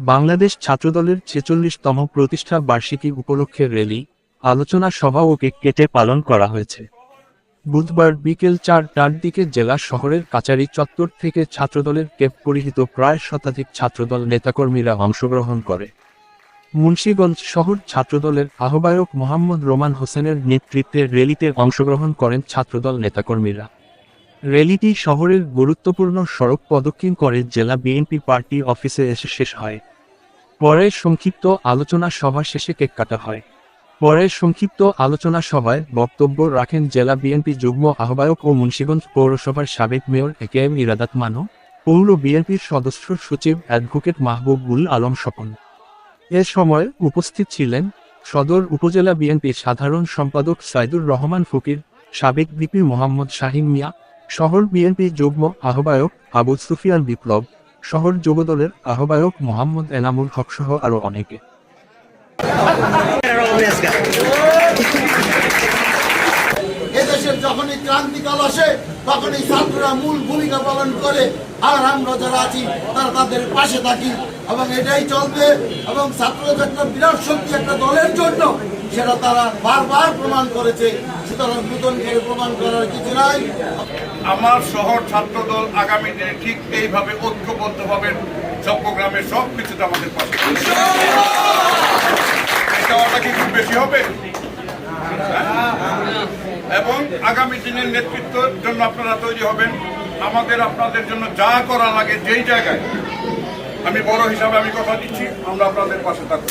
বাংলাদেশ ছাত্রদলের ছেচল্লিশতম প্রতিষ্ঠা বার্ষিকী উপলক্ষে র্যালি, আলোচনা সভা ও কেক কেটে পালন করা হয়েছে। বুধবার বিকেল চারটার দিকে জেলা শহরের কাচারি চত্বর থেকে ছাত্রদলের কেপ পরিহিত প্রায় শতাধিক ছাত্রদল নেতাকর্মীরা অংশগ্রহণ করে। মুন্সীগঞ্জ শহর ছাত্রদলের আহ্বায়ক মোহাম্মদ রোমান হোসেনের নেতৃত্বে র্যালিতে অংশগ্রহণ করেন ছাত্রদল নেতাকর্মীরা। র্যালিটি শহরের গুরুত্বপূর্ণ সড়ক প্রদক্ষিণ করে জেলা বিএনপি পার্টি অফিসে এসে শেষ হয়। পরে সংক্ষিপ্ত আলোচনা সভা শেষে কেক কাটা হয়। পরে সংক্ষিপ্ত আলোচনা সভায় বক্তব্য রাখেন জেলা বিএনপি যুগ্ম আহ্বায়ক ও মুন্সিগঞ্জ পৌরসভার সাবেক মেয়র এ কে এম ইরাদাত মানো, পৌর বিএনপির সদস্য সচিব অ্যাডভোকেট মাহবুবুল আলম স্বপন। এ সময় উপস্থিত ছিলেন সদর উপজেলা বিএনপির সাধারণ সম্পাদক সাইদুর রহমান ফকির, সাবেক ভিপি মোহাম্মদ শাহিন মিয়া শহর বিএনপি যুগ্ম আহ্বায়ক আবু সুফিয়ান বিপ্লব, শহর যুবদলের আহ্বায়ক মোহাম্মদ এনামুল হক সহ আরও অনেকে। এদেশের যখনই ক্রান্তিকাল আসে, তখনই ছাত্ররা মূল ভূমিকা পালন করে, আর আমরা যারা আছি, তারা তাদের পাশে থাকি। এবং এটাই চলবে, এবং ছাত্রদের একটা বিরাট শক্তি একটা দলের জন্য, সেটা তারা বারবার প্রমাণ করেছে। সুতরাং নতুন করে প্রমাণ করার কিছু নাই। আমার শহর ছাত্রদল আগামী দিনে ঠিক এইভাবে ঐক্যবদ্ধ ভাবে চট্টগ্রামের সব কিছুতে আমাদের পাশে চাওয়াটা কি খুব বেশি হবে? হ্যাঁ? এবং আগামী দিনের নেতৃত্বের জন্য আপনারা তৈরি হবেন। আমাদের আপনাদের জন্য যা করা লাগে যেই জায়গায়। আমি বড় হিসাবে আমি কথা দিচ্ছি, আমরা আপনাদের পাশে থাকব।